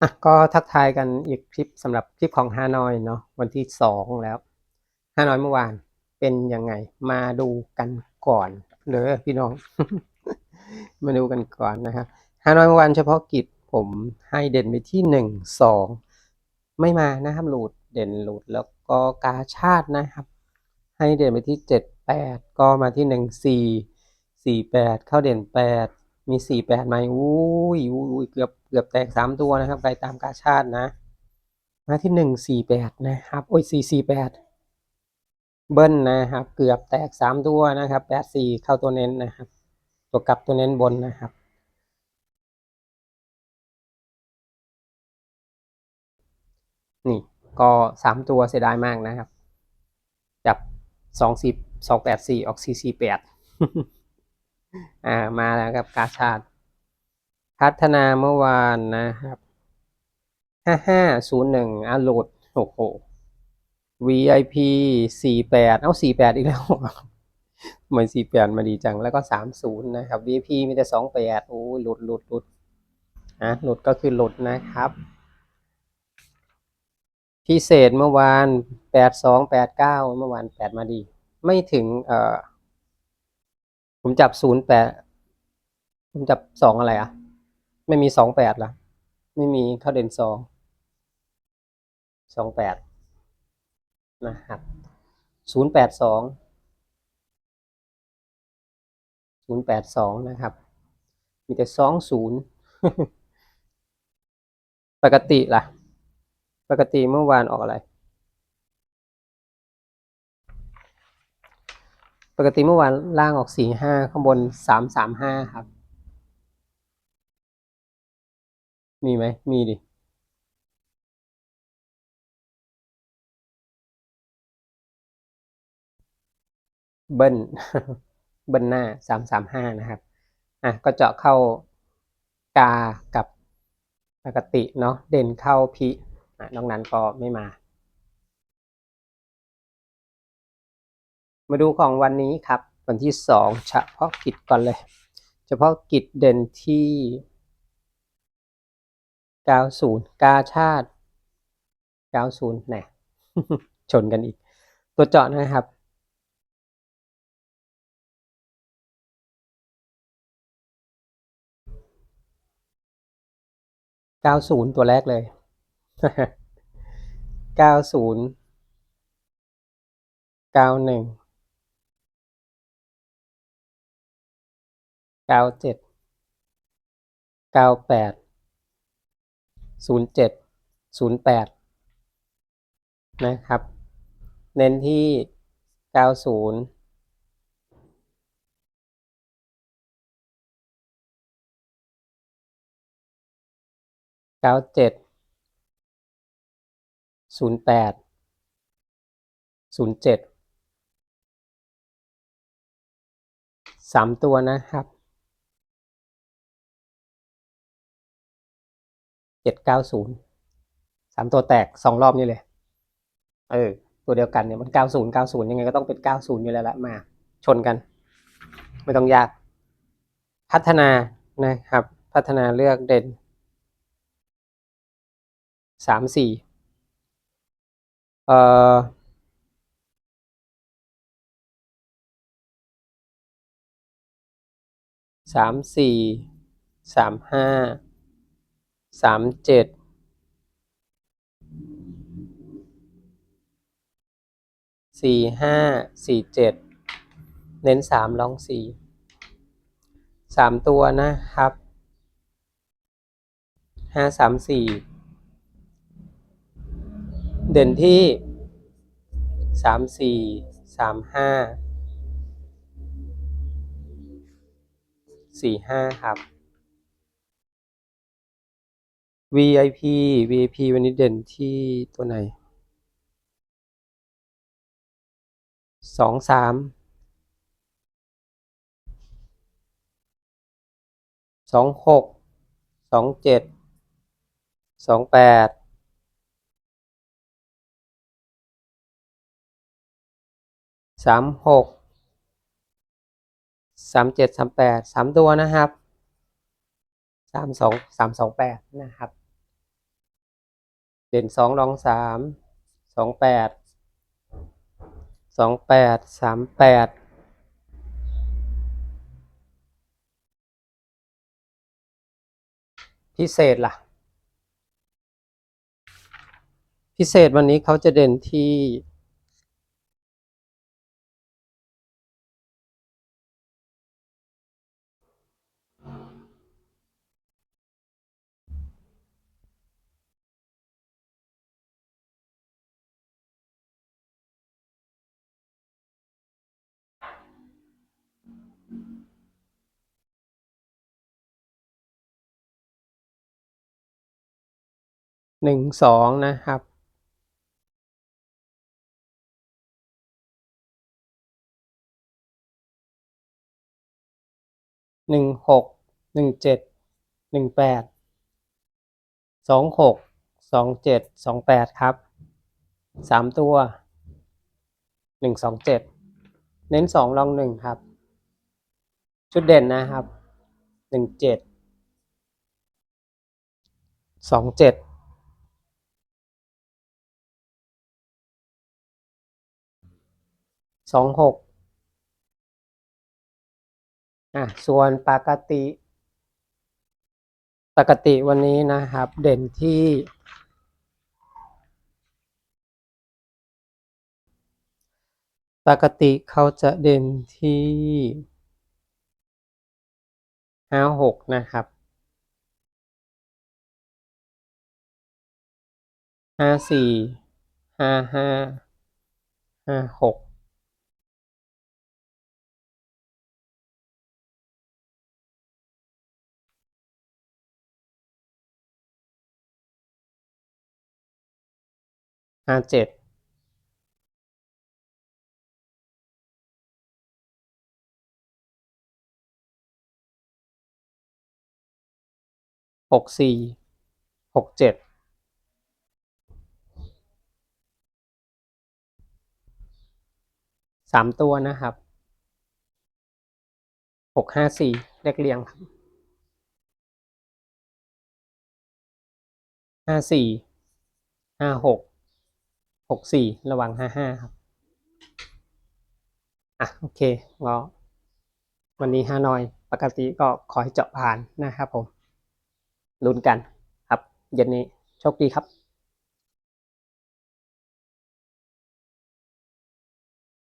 อะก็ทักทายกันอีกคลิปสำหรับคลิปของฮานอยเนาะวันที่สองแล้วฮานอยเมื่อวานเป็นยังไง มาดูกันก่อนเลยพี่น้อง มาดูกันก่อนนะครับฮานอยเมื่อวานเฉพาะกิจผมให้เด่นไปที่หนึ่งสองไม่มานะครับหลุดเด่นหลุดแล้วก็กาชาตินะครับ ให้เด่นไปที่เจ็ดแปดก็มาที่หนึ่งสี่สี่แปดเข้าเด่นแปด มีสี่แปดไหมอุ้ยอุ้ยอุ้ยเกือบเกือบแตกสามตัวนะครับใครตามกาชาตินะมาที่หนึ่งสี่แปดนะครับ โอ้ยสี่สี่แปดเบิ้ลนะครับ เกือบแตกสามตัวนะครับแปดสี่เข้าตัวเน้นนะครับ ตัวกลับตัวเน้นบนนะครับ นี่ก็สามตัวเสียดายมากนะครับ จับสองสิบสองแปดสี่ออกสี่สี่แปด อ่ามาแล้วครับกาชาติพัฒนาเมื่อวานนะครับห้าห้าศูนย์หนึ่งอะโหลดโอ้โห VIP สี่แปดเอาสี่แปดอีกแล้วทำไมสี่แปดมาดีจังแล้วก็สามศูนย์นะครับ VIP มีแต่สองแปดโอ้ยหลุดหลุดหลุดอะหลุดก็คือหลุดนะครับ พิเศษเมื่อวานแปดสองแปดเก้าเมื่อวานแปดมาดี ไม่ถึงเอ่อ ผมจับศูนย์แปดผมจับสองอะไรอะ ไม่มีสองแปดละไม่มีเข้าเด่นสองสองแปดนะครับศูนย์แปดสองศูนย์แปดสองนะครับ มีแต่สองศูนย์ปกติล่ะ ปกติเมื่อวานออกอะไร ปกติเมื่อวานล่างออกสี่ห้าข้างบนสามสามห้าครับ มีไหม มีดิ เบิ้ลเบิ้ลหน้าสามสามห้านะครับ อะ ก็เจาะเข้ากากับปกติเนาะเด่นเข้าพิอะนอกนั้นก็ไม่มา มาดูของวันนี้ครับ วันที่สองเฉพาะกิจก่อนเลย เฉพาะกิจเด่นที่90กาชาติ90แหน่ชนกันอีก ตัวเจาะนะครับ 90 ตัวแรกเลย 90 91 97 98 07 08นะครับ เน้นที่90 97 08 07สามตัวนะครับ เจ็ดเก้าศูนย์สามตัวแตกสองรอบนี่เลย เออ ตัวเดียวกันเนี่ยมันเก้าศูนย์เก้าศูนย์ยังไงก็ต้องเป็นเก้าศูนย์อยู่แล้วละมา ชนกัน ไม่ต้องยาก พัฒนานะครับ พัฒนาเลือกเด่นสามสี่เอ่อสามสี่สามห้า สามเจ็ดสี่ห้าสี่เจ็ดเน้นสามลองสี่สามตัวนะครับห้าสามสี่เด่นที่สามสี่สามห้าสี่ห้าครับ VIP VIP วันนี้เด่นที่ตัวไหนสองสามสองหกสองเจ็ดสองแปดสามหกสามเจ็ดสามแปดสามตัวนะครับ สามสองสามสองแปดนะครับ เด่นสองรองสามสองแปดสองแปดสามแปดพิเศษล่ะ พิเศษวันนี้เขาจะเด่นที่ หนึ่งสองนะครับหนึ่งหกหนึ่งเจ็ดหนึ่งแปดสองหกสองเจ็ดสองแปดครับสามตัวหนึ่งสองเจ็ดเน้นสองลองหนึ่งครับ ชุดเด่นนะครับหนึ่งเจ็ดสองเจ็ด สองหกอะส่วนปกติ ปกติวันนี้นะครับ เด่นที่ปกติเขาจะเด่นที่ห้าหกนะครับห้าสี่ห้าห้าห้าหก ห้าเจ็ดหกสี่หกเจ็ดสามตัวนะครับหกห้าสี่เลขเรียงครับห้าสี่ห้าหก หกสี่ระวังห้าห้าครับ อะโอเคก็วันนี้ฮานอยปกติก็ขอให้เจาะผ่านนะครับผมลุ้นกันครับเย็นนี้โชคดีครับ